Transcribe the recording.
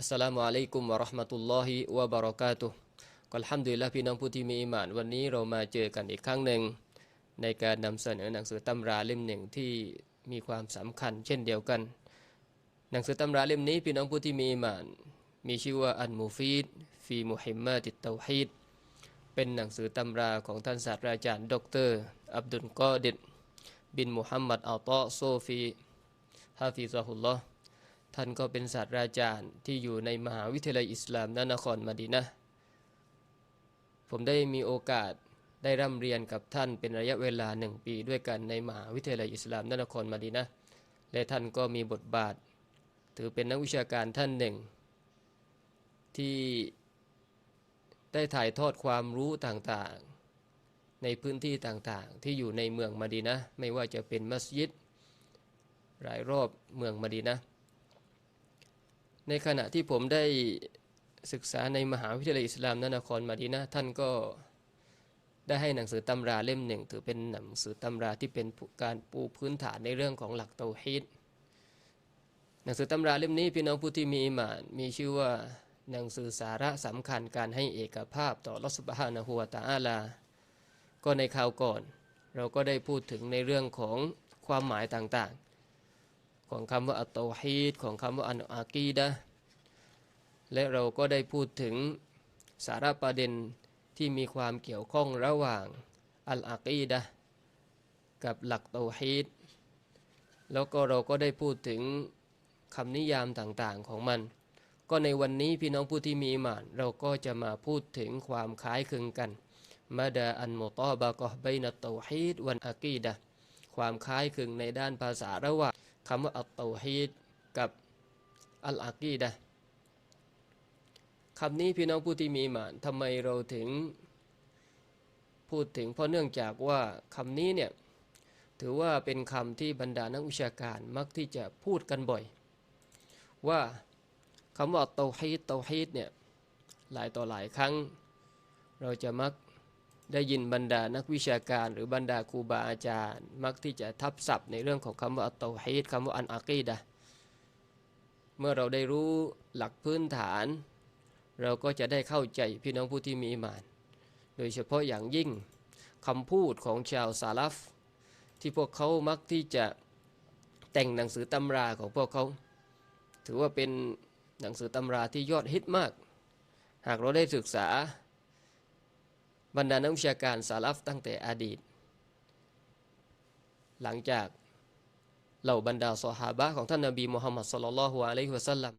อัสสลามุอะลัยกุมวะเราะห์มะตุลลอฮิวะบะเราะกาตุฮ์ก็อัลฮัมดุลิลละห์พี่น้องผู้ที่มีอีหมาน วันนี้เรามาเจอกันอีกครั้งหนึ่ง ในการนำเสนอหนังสือตำราเล่มหนึ่งที่มีความสำคัญ เช่นเดียวกัน หนังสือตำราเล่มนี้พี่น้องผู้ที่มีอีหมาน มีชื่อว่าอันมูฟีดฟีมุฮิมมาติตเตาฮีดเป็นหนังสือตำราของท่านศาสตราจารย์ ดร อับดุลกอดิดบินมุฮัมมัดอัลตอโซฟีฮาฟิซะฮุลลอฮ์ ท่านก็เป็นศาสตราจารย์ที่อยู่ในมหาวิทยาลัยอิสลามนนครมาดีนะ ผมได้มีโอกาสได้ร่ำเรียนกับท่านเป็นระยะเวลาหนึ่งปีด้วยกันในมหาวิทยาลัยอิสลามนนครมาดีนะ และท่านก็มีบทบาท ถือเป็นนักวิชาการท่านหนึ่ง ที่ได้ถ่ายทอดความรู้ต่างๆ ในพื้นที่ต่างๆ ที่อยู่ในเมืองมาดีนะ ไม่ว่าจะเป็นมัสยิดหลายรอบเมืองมาดีนะ ในขณะที่ผมได้ศึกษาในมหาวิทยาลัยอิสลามนนครมาดีนะท่านก็ได้ให้หนังสือตำราเล่มหนึ่ง ถือเป็นหนังสือตำราที่เป็นการปูพื้นฐานในเรื่องของหลักเตาฮีดหนังสือตำราเล่มนี้พี่น้องผู้ที่มีอิมานมีชื่อว่าหนังสือสาระสำคัญการให้เอกภาพต่อรัสบฮานะฮัวตาอาลา ก็ในคราวก่อน เราก็ได้พูดถึงในเรื่องของความหมายต่าง ของคำว่าอัตโตฮีดของคำว่าอันอากีดะและเราก็ได้พูดถึงสาระประเด็นที่มีความเกี่ยวข้องระหว่างอัลอากีดะกับหลักเตฮีดแล้วก็เราก็ได้พูดถึงคำนิยามต่างๆของมัน ก็ในวันนี้พี่น้องผู้ที่มีหมาน เราก็จะมาพูดถึงความคล้ายคลึงกันมาดาอันโมตอบะกะห์บัยนัตเตฮีดวันอากีดะความคล้ายคลึงในด้านภาษาระหว่าง คำว่าอัตเตฮีดกับอัลอากีดะคำนี้พี่น้องผู้ที่มีมานทำไมเราถึงพูดถึงเพราะเนื่องจากว่าคำนี้เนี่ยถือว่าเป็นคำที่บรรดานักวิชาการมักที่จะพูดกันบ่อย ว่าคำว่าเตาฮีดเตาฮีดเนี่ยหลายต่อหลายครั้ง เราจะมัก ได้ยินบรรดานักวิชาการหรือบรรดาครูบาอาจารย์ มักที่จะทับศัพท์ในเรื่องของคำว่าอัตเตฮีดคำว่าอันอากีดะเมื่อเราได้รู้หลักพื้นฐาน เราก็จะได้เข้าใจพี่น้องผู้ที่มีอิมาน โดยเฉพาะอย่างยิ่งคำพูดของชาวซาลฟที่พวกเขามักที่จะแต่งหนังสือตำราของพวกเขา ถือว่าเป็นหนังสือตำราที่ยอดฮิตมาก หากเราได้ศึกษา บรรดานักวิชาการสาลัฟตั้งแต่อดีต หลังจากเหล่าบรรดาซอฮาบะของท่านนบีมุฮัมมัดสุลลัลลอฮุอะลัยฮิวะสัลลัม